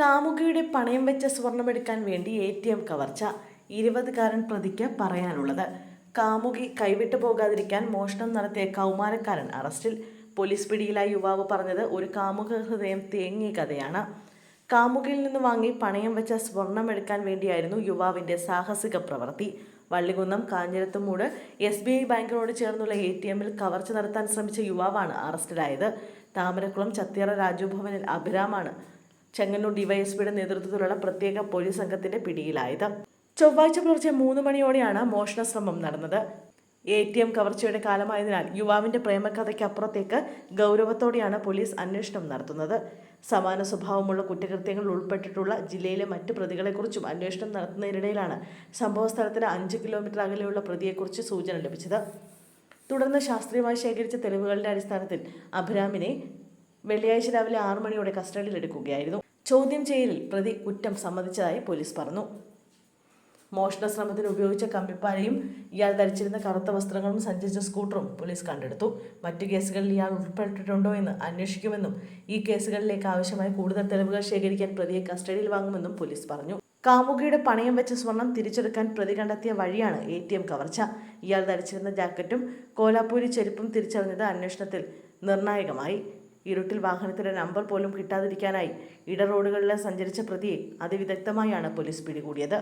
കാമുകിയുടെ പണയം വെച്ച സ്വർണമെടുക്കാൻ വേണ്ടി എ ടി എം കവർച്ച. ഇരുപതുകാരൻ പ്രതിക്ക് പറയാനുള്ളത്. കാമുകി കൈവിട്ടു പോകാതിരിക്കാൻ മോഷണം നടത്തിയ കൗമാരക്കാരൻ അറസ്റ്റിൽ. പോലീസ് പിടിയിലായ യുവാവ് പറഞ്ഞത് ഒരു കാമുക ഹൃദയം തേങ്ങിയ കഥയാണ്. കാമുകിയിൽ നിന്ന് വാങ്ങി പണയം വെച്ച സ്വർണം എടുക്കാൻ വേണ്ടിയായിരുന്നു യുവാവിന്റെ സാഹസിക പ്രവൃത്തി. Vallikunnam Kanjirathummoodu S B I ബാങ്കിനോട് ചേർന്നുള്ള എ ടി എമ്മിൽ കവർച്ച നടത്താൻ ശ്രമിച്ച യുവാവാണ് അറസ്റ്റിലായത്. താമരക്കുളം ചത്തിയറ രാജുഭവനിൽ അഭിരാമാണ്. ചെങ്ങന്നൂർ ഡിവൈഎസ്പിയുടെ നേതൃത്വത്തിലുള്ള പ്രത്യേക പോലീസ് സംഘത്തിന്റെ പിടിയിലായത്. ചൊവ്വാഴ്ച പുലർച്ചെ മൂന്ന് മണിയോടെയാണ് മോഷണ ശ്രമം നടന്നത്. എ ടി എം കവർച്ചയുടെ കാലമായതിനാൽ യുവാവിന്റെ പ്രേമകഥയ്ക്ക് അപ്പുറത്തേക്ക് ഗൗരവത്തോടെയാണ് പോലീസ് അന്വേഷണം നടത്തുന്നത്. സമാന സ്വഭാവമുള്ള കുറ്റകൃത്യങ്ങൾ ഉൾപ്പെട്ടിട്ടുള്ള ജില്ലയിലെ മറ്റ് പ്രതികളെക്കുറിച്ചും അന്വേഷണം നടത്തുന്നതിനിടയിലാണ് സംഭവ സ്ഥലത്തിന് അഞ്ച് കിലോമീറ്റർ അകലെയുള്ള പ്രതിയെക്കുറിച്ച് സൂചന ലഭിച്ചത്. തുടർന്ന് ശാസ്ത്രീയമായി ശേഖരിച്ച തെളിവുകളുടെ അടിസ്ഥാനത്തിൽ അഭിരാമിനെ വെള്ളിയാഴ്ച രാവിലെ ആറു മണിയോടെ കസ്റ്റഡിയിലെടുക്കുകയായിരുന്നു ചോദ്യം ചെയ്യലിൽ പ്രതി കുറ്റം സമ്മതിച്ചതായി പോലീസ് പറഞ്ഞു. മോഷണ ശ്രമത്തിന് ഉപയോഗിച്ച കമ്പിപ്പാരയും ഇയാൾ ധരിച്ചിരുന്ന കറുത്ത വസ്ത്രങ്ങളും സഞ്ചരിച്ച സ്കൂട്ടറും പോലീസ് കണ്ടെടുത്തു. മറ്റു കേസുകളിൽ ഇയാൾ ഉൾപ്പെട്ടിട്ടുണ്ടോ എന്ന് അന്വേഷിക്കുമെന്നും ഈ കേസുകളിലേക്ക് ആവശ്യമായ കൂടുതൽ തെളിവുകൾ ശേഖരിക്കാൻ പ്രതിയെ കസ്റ്റഡിയിൽ വാങ്ങുമെന്നും പോലീസ് പറഞ്ഞു. കാമുകിയുടെ പണയം വെച്ച സ്വർണം തിരിച്ചെടുക്കാൻ പ്രതി കണ്ടെത്തിയ വഴിയാണ് എ ടി എം കവർച്ച. ഇയാൾ ധരിച്ചിരുന്ന ജാക്കറ്റും കോലാപ്പൂരി ചെരുപ്പും തിരിച്ചറിഞ്ഞത് അന്വേഷണത്തിൽ നിർണായകമായി. ഇരുട്ടിൽ വാഹനത്തിന്റെ നമ്പർ പോലും കിട്ടാതിരിക്കാനായി ഇട റോഡുകളിൽ സഞ്ചരിച്ച പ്രതിയെ അതിവിദഗ്ധമായാണ് പോലീസ് പിടികൂടിയത്